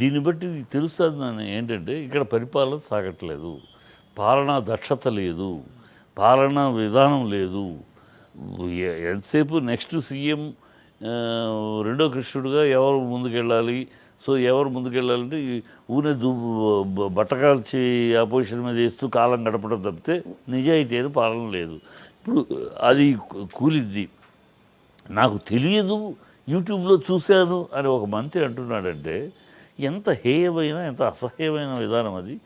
దీన్ని బట్టి తెలుస్తుంది ఏంటంటే ఇక్కడ పరిపాలన సాగట్లేదు. పాలనా దక్షత లేదు. పాలనా విధానం లేదు. ఎంతసేపు నెక్స్ట్ సీఎం రెండో కృష్ణుడుగా ఎవరు ముందుకెళ్ళాలి? సో ఎవరు ముందుకెళ్ళాలంటే ఈ ఊనే దు బట్టకాల్చి అపోజిషన్ మీద వేస్తూ కాలం గడపడం తప్పితే నిజాయితీ అయిన పాలన లేదు. ఇప్పుడు అది కూలిద్ది. నాకు తెలియదు యూట్యూబ్లో చూశాను అని ఒక మంత్రి అంటున్నాడంటే ఎంత హేయమైన ఎంత అసహ్యమైన విధానం అది.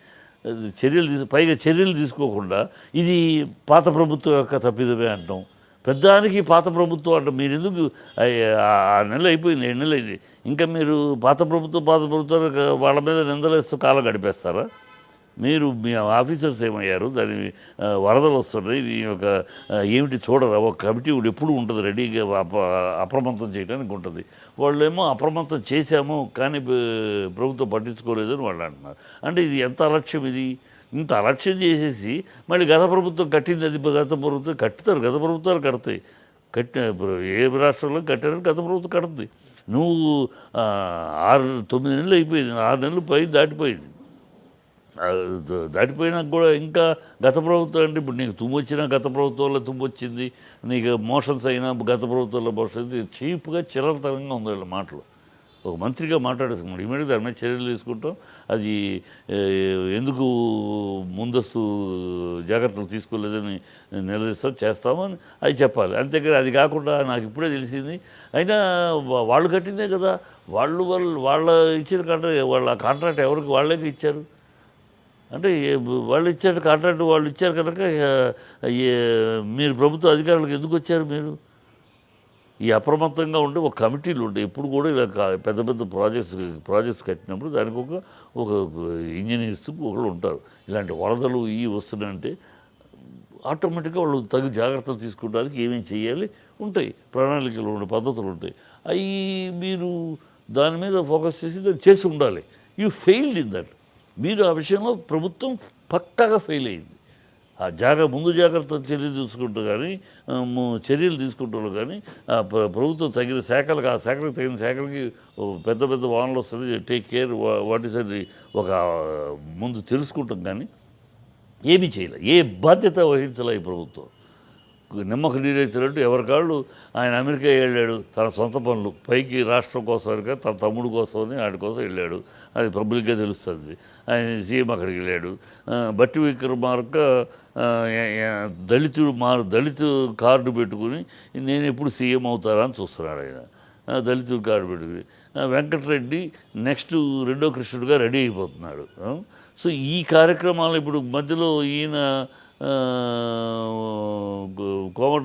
చర్యలు తీసు పైగా చర్యలు తీసుకోకుండా ఇది పాత ప్రభుత్వం యొక్క తప్పిదమే అంటాం. పెద్దానికి పాత ప్రభుత్వం అంటే. మీరు ఎందుకు ఆ- ఆ నెల అయిపోయింది ఏడు నెలలు అయింది. ఇంకా మీరు పాత ప్రభుత్వం పాత ప్రభుత్వం వాళ్ళ మీద నిందలేస్తూ కాలం గడిపేస్తారా? మీరు మీ ఆఫీసర్స్ ఏమయ్యారు? దాని వరదలు వస్తున్నాయి. ఇది ఒక ఏమిటి చూడరా? ఒక కమిటీ ఎప్పుడు ఉంటుంది రెడీగా అప- అప్రమత్తం చేయడానికి ఉంటుంది. వాళ్ళు ఏమో అప్రమత్తం చేశాము కానీ ప్రభుత్వం పట్టించుకోలేదని వాళ్ళు అంటున్నారు. అంటే ఇది ఎంత అలక్ష్యం ఇది? ఇంత అలక్ష్యం చేసేసి మళ్ళీ గత ప్రభుత్వం కట్టింది అది గత ప్రభుత్వం కట్టుతారు. గత ప్రభుత్వాలు కడతాయి. కట్టిన ఏ రాష్ట్రంలో కట్టారని గత ప్రభుత్వం కడుతుంది. నువ్వు ఆరు తొమ్మిది నెలలు అయిపోయింది. ఆరు నెలలు పై దాటిపోయింది. దాటిపోయినాక కూడా ఇంకా గత ప్రభుత్వం అంటే ఇప్పుడు నీకు తుమ్ము వచ్చినా గత ప్రభుత్వంలో తుమ్ము వచ్చింది నీకు మోషన్స్ అయినా గత ప్రభుత్వంలో మోషన్ చీప్గా చిల్లరతనంగా ఉంది వీళ్ళ మాటలు. ఒక మంత్రిగా మాట్లాడేసుకున్నాడు ఇమీడియట్ దాని మీద చర్యలు తీసుకుంటాం. అది ఎందుకు ముందస్తు జాగ్రత్తలు తీసుకోలేదని నిలదీస్తాం చేస్తామని అది చెప్పాలి. అంతేకాదు అది కాకుండా నాకు ఇప్పుడే తెలిసింది అయినా వాళ్ళు కట్టిందే కదా వాళ్ళు వాళ్ళు వాళ్ళ ఇచ్చిన కాంట్రాక్ట్ వాళ్ళ కాంట్రాక్ట్ ఎవరికి వాళ్ళకి ఇచ్చారు? అంటే వాళ్ళు ఇచ్చారు కాంట్రాక్ట్ వాళ్ళు ఇచ్చారు కనుక మీరు ప్రభుత్వ అధికారులకు ఎందుకు వచ్చారు మీరు? ఈ అప్రమత్తంగా ఉండే ఒక కమిటీలు ఉంటాయి ఇప్పుడు కూడా ఇలా కా- పెద్ద పెద్ద ప్రాజెక్ట్స్ ప్రాజెక్ట్స్ కట్టినప్పుడు దానికి ఒక ఒక ఇంజనీర్స్ ఒకళ్ళు ఉంటారు. ఇలాంటి వరదలు ఈ వస్తున్నాయంటే ఆటోమేటిక్గా వాళ్ళు తగు జాగ్రత్తలు తీసుకోవడానికి ఏమేమి చేయాలి ఉంటాయి. ప్రణాళికలు ఉండే పద్ధతులు ఉంటాయి. అవి మీరు దాని మీద ఫోకస్ చేసి దాన్ని చేసి ఉండాలి. You failed in that. మీరు ఆ విషయంలో ప్రభుత్వం పక్కాగా ఫెయిల్ అయింది. ఆ జాగ్ర ముందు జాగ్రత్త చర్యలు తీసుకుంటూ కానీ చర్యలు తీసుకుంటారు కానీ ఆ ప్రభుత్వం తగిన శాఖలకు ఆ శాఖలకు తగిన శాఖలకి పెద్ద పెద్ద వానలు వస్తుంది టేక్ కేర్ వాట్ ఇస్ అది ఒక ముందు తెలుసుకుంటాం కానీ ఏమీ చేయలే. ఏ బాధ్యత వహించలే ఈ ప్రభుత్వం. నిమ్మక నీరెత్తినట్టు ఎవరికాళ్ళు ఆయన అమెరికా వెళ్ళాడు. తన సొంత పనులు. పైకి రాష్ట్రం కోసం తన తమ్ముడు కోసమని ఆడి కోసం వెళ్ళాడు. అది పబ్లిక్గా తెలుస్తుంది. ఆయన సీఎం అక్కడికి వెళ్ళాడు. బట్టి విక్రమార్క దళితుడు మా దళిత కార్డు పెట్టుకుని నేను ఎప్పుడు సీఎం అవుతారా అని చూస్తున్నాడు ఆయన. దళితుడు కార్డు పెట్టుకుని. వెంకటరెడ్డి నెక్స్ట్ రెండో కృష్ణుడిగా రెడీ అయిపోతున్నాడు. సో ఈ కార్యక్రమాలు ఇప్పుడు మధ్యలో ఈయన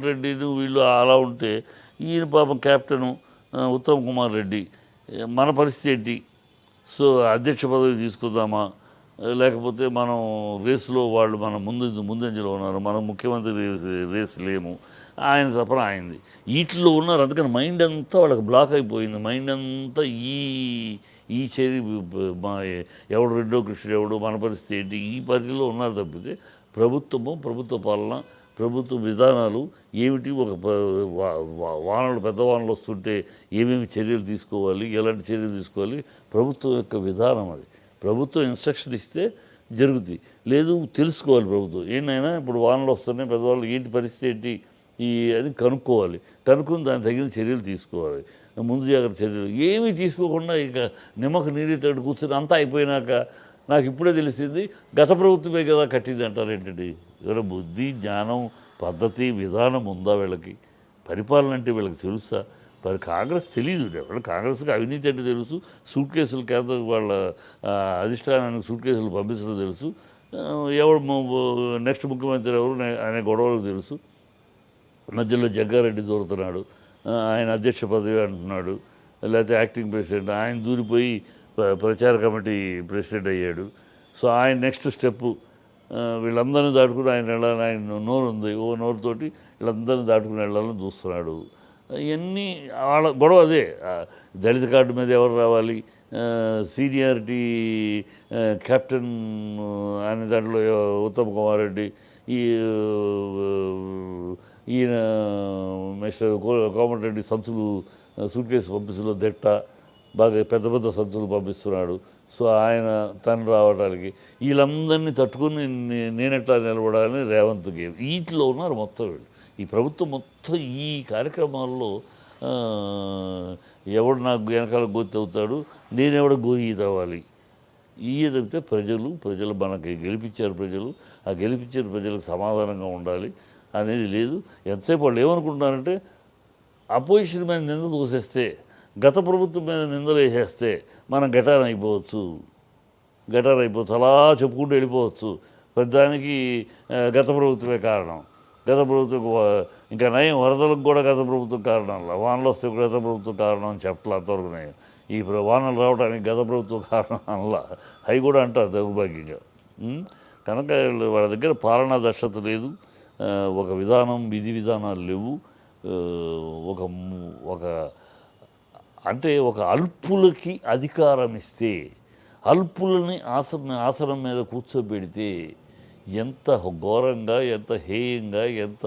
రెడ్డిని వీళ్ళు అలా ఉంటే ఈయన పాపం కెప్టెను ఉత్తమ్ కుమార్ రెడ్డి. మన పరిస్థితి ఏంటి? సో అధ్యక్ష పదవి తీసుకుందామా? లేకపోతే మనం రేసులో వాళ్ళు మన ముందు ముందంజలో ఉన్నారు మనం ముఖ్యమంత్రి రేస్- రేస్ లేము. ఆయన తప్పన ఆయనది. వీటిలో ఉన్నారు అందుకని మైండ్ అంతా వాళ్ళకి బ్లాక్ అయిపోయింది. మైండ్ అంతా ఈ ఈ చర్య మా ఎవడు రెండో కృష్ణుడు ఎవడు మన పరిస్థితి ఏంటి? ఈ పరిధిలో ఉన్నారు తప్పితే ప్రభుత్వము ప్రభుత్వ పాలన ప్రభుత్వ విధానాలు ఏమిటి? ఒక వా- వా- వానలు పెద్ద వానలు వస్తుంటే ఏమేమి చర్యలు తీసుకోవాలి? ఎలాంటి చర్యలు తీసుకోవాలి? ప్రభుత్వం యొక్క విధానం అది. ప్రభుత్వం ఇన్స్ట్రక్షన్ ఇస్తే జరుగుతుంది లేదు తెలుసుకోవాలి ప్రభుత్వం. ఏంటైనా ఇప్పుడు వానలు వస్తున్నాయి పెద్దవాళ్ళు ఏంటి పరిస్థితి ఏంటి? ఈ అని కనుక్కోవాలి. కనుక్కుని దానికి తగిన చర్యలు తీసుకోవాలి. ముందు జాగ్రత్త చర్యలు. ఏమీ తీసుకోకుండా ఇక నిమ్మక నీరు తోటి కూర్చొని అంతా అయిపోయినాక నాకు ఇప్పుడే తెలిసింది గత ప్రభుత్వమే కదా కట్టింది అంటారు ఏంటండి? ఎవరో బుద్ధి జ్ఞానం పద్ధతి విధానం ఉందా వీళ్ళకి? పరిపాలన అంటే వీళ్ళకి తెలుసా? మరి కాంగ్రెస్ తెలియదు ఎవరు కాంగ్రెస్కి అవినీతి అంటే తెలుసు సూట్ కేసులు కేంద్ర వాళ్ళ అధిష్టానానికి సూట్ కేసులు పంపించడం తెలుసు. ఎవరు ఎవడు నెక్స్ట్ ముఖ్యమంత్రి ఎవరు అనే గొడవలు తెలుసు. మధ్యలో జగ్గారెడ్డి దూరుతున్నాడు ఆయన అధ్యక్ష పదవి అంటున్నాడు లేకపోతే యాక్టింగ్ ప్రెసిడెంట్ ఆయన దూరిపోయి ప్రచార కమిటీ ప్రెసిడెంట్ అయ్యాడు. సో ఆయన నెక్స్ట్ స్టెప్ వీళ్ళందరినీ దాటుకుని ఆయన వెళ్ళాలని ఆయన నోరు ఉంది ఓ నోరుతోటి వీళ్ళందరినీ దాటుకుని వెళ్ళాలని చూస్తున్నాడు. ఇవన్నీ వాళ్ళ గొడవ అదే. దళిత కార్డు మీద ఎవరు రావాలి సీనియారిటీ కెప్టెన్ అనే దాంట్లో ఉత్తమ్ కుమార్ రెడ్డి ఈ ఈయన మిస్టర్ కో- కోమటిరెడ్డి సంచులు సూట్ కేసు పంపించలో దెట్ట. బాగా పెద్ద పెద్ద సంతులు పంపిస్తున్నాడు. సో ఆయన తను రావడానికి వీళ్ళందరినీ తట్టుకుని నే- నేనెట్లా నిలబడాలని రేవంత్ గేమ్ వీటిలో ఉన్నారు మొత్తం వీళ్ళు. ఈ ప్రభుత్వం మొత్తం ఈ కార్యక్రమాల్లో ఎవడు నాకు వెనకాల గోతి అవుతాడు నేనెవడ గోయి తవ్వాలి ఈ తప్పితే ప్రజలు ప్రజలు మనకి గెలిపించారు ప్రజలు ఆ గెలిపించిన ప్రజలకు సమాధానంగా ఉండాలి అనేది లేదు. ఎంతసేపు వాళ్ళు ఏమనుకుంటున్నారంటే అపోజిషన్ మీద నింద తోసేస్తే గత ప్రభుత్వం మీద నిందలు వేసేస్తే మనం గటార్ అయిపోవచ్చు గటార్ అయిపోవచ్చు అలా చెప్పుకుంటూ వెళ్ళిపోవచ్చు. ప్రతిదానికి గత ప్రభుత్వమే కారణం. గత ప్రభుత్వం ఇంకా నయం వరదలకు కూడా గత ప్రభుత్వం కారణం వానలు వస్తే గత ప్రభుత్వం కారణం అని చెప్పలే అంతవరకు నయం. ఈ వానలు రావడానికి గత ప్రభుత్వం కారణం అనలా. అవి కూడా అంటారు దౌర్భాగ్యంగా. కనుక వాళ్ళ దగ్గర పాలనా దక్షత లేదు. ఒక విధానం విధి విధానాలు లేవు. ఒక ఒక అంటే ఒక అల్పులకి అధికారం ఇస్తే అల్పులని ఆసన ఆసనం మీద కూర్చోబెడితే ఎంత ఘోరంగా ఎంత హేయంగా ఎంత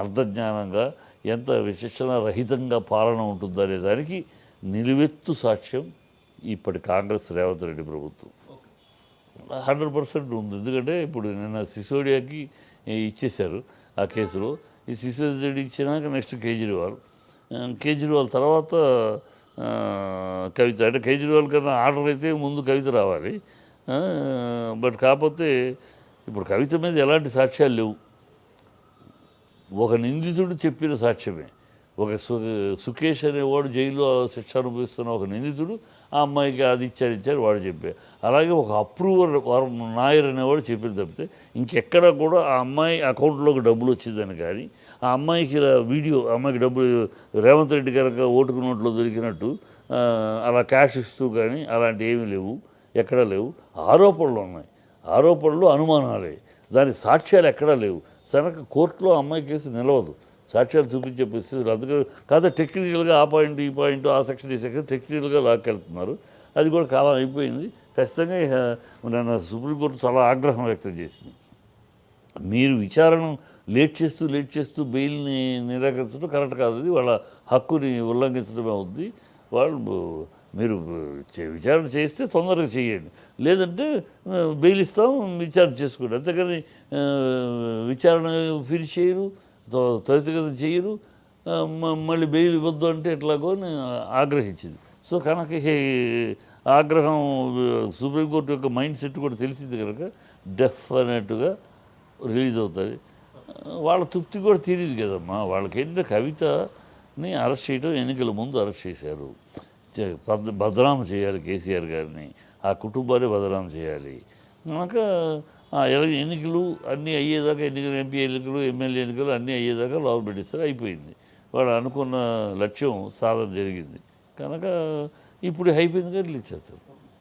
అర్ధజ్ఞానంగా ఎంత విశిక్షణ రహితంగా పాలన ఉంటుందనే దానికి నిలువెత్తు సాక్ష్యం ఇప్పటి కాంగ్రెస్ రేవంత్ రెడ్డి ప్రభుత్వం. హండ్రెడ్ పర్సెంట్ ఉంది. ఎందుకంటే ఇప్పుడు నిన్న సిసోడియాకి ఇచ్చేశారు ఆ కేసులో. ఈ సిసోడియా ఇచ్చినాక నెక్స్ట్ కేజ్రీవాల్. కేజ్రీవాల్ తర్వాత కవిత. అంటే కేజ్రీవాల్ కన్నా ఆర్డర్ అయితే ముందు కవిత రావాలి. బట్ కాకపోతే ఇప్పుడు కవిత మీద ఎలాంటి సాక్ష్యాలు లేవు. ఒక నిందితుడు చెప్పిన సాక్ష్యమే. ఒక సు సుకేష్ అనేవాడు జైల్లో శిక్ష అనుభవిస్తున్న ఒక నిందితుడు ఆ అమ్మాయికి అది ఇచ్చారు ఇచ్చారు వాడు చెప్పారు అలాగే ఒక అప్రూవర్ వారు నాయర్ అనేవాడు చెప్పిన తప్పితే ఇంకెక్కడ కూడా ఆ అమ్మాయి అకౌంట్లోకి డబ్బులు వచ్చిందని కానీ ఆ అమ్మాయికి ఇలా వీడియో అమ్మాయికి డబ్బులు రేవంత్ రెడ్డి కనుక ఓటుకు నోట్లో దొరికినట్టు అలా క్యాష్ ఇస్తూ కానీ అలాంటి ఏమీ లేవు ఎక్కడా లేవు. ఆరోపణలు ఉన్నాయి. ఆరోపణలు అనుమానాలే. దాని సాక్ష్యాలు ఎక్కడా లేవు. కనుక కోర్టులో అమ్మాయి కేసు నిలవదు. సాక్ష్యాలు చూపించే పరిస్థితులు అందుకని కాదు టెక్నికల్గా ఆ పాయింట్ ఈ పాయింట్ ఆ సెక్షన్ ఈ సెక్షన్ టెక్నికల్గా లాక్కెళ్తున్నారు. అది కూడా కాలం అయిపోయింది. ఖచ్చితంగా ఇక నిన్న సుప్రీంకోర్టు చాలా ఆగ్రహం వ్యక్తం చేసింది. మీరు విచారణ లేట్ చేస్తూ లేట్ చేస్తూ బెయిల్ని నిరాకరించడం కరెక్ట్ కాదు. అది వాళ్ళ హక్కుని ఉల్లంఘించడమే ఉంది వాళ్ళు మీరు చే- విచారణ చేస్తే తొందరగా చేయండి. లేదంటే బెయిల్ ఇస్తాం విచారణ చేసుకోండి. అంతేకాని విచారణ ఫినిష్ చేయరు. త్వరితగతి చేయరు. మ- మళ్ళీ బెయిల్ ఇవ్వద్దు అంటే ఎట్లాగో అని ఆగ్రహించింది. సో కనుక ఆగ్రహం సుప్రీంకోర్టు యొక్క మైండ్ సెట్ కూడా తెలిసింది కనుక డెఫినెట్గా రిలీజ్ అవుతుంది. వాళ్ళ తృప్తి కూడా తీరింది కదమ్మా. వాళ్ళకి ఏంటంటే కవితని అరెస్ట్ చేయడం ఎన్నికల ముందు అరెస్ట్ చేశారు. చే- భద్ర- బదనాం చేయాలి కేసీఆర్ గారిని. ఆ కుటుంబాన్ని బదనాం చేయాలి. కనుక ఇరవై ఎన్నికలు అన్నీ అయ్యేదాకా ఎన్నికలు ఎంపీ ఎన్నికలు ఎమ్మెల్యే ఎన్నికలు అన్నీ అయ్యేదాకా లోపల పెట్టిస్తారు అయిపోయింది. వాళ్ళు అనుకున్న లక్ష్యం సాధన జరిగింది. కనుక ఇప్పుడు అయిపోయింది కానీ ఇచ్చేస్తారు.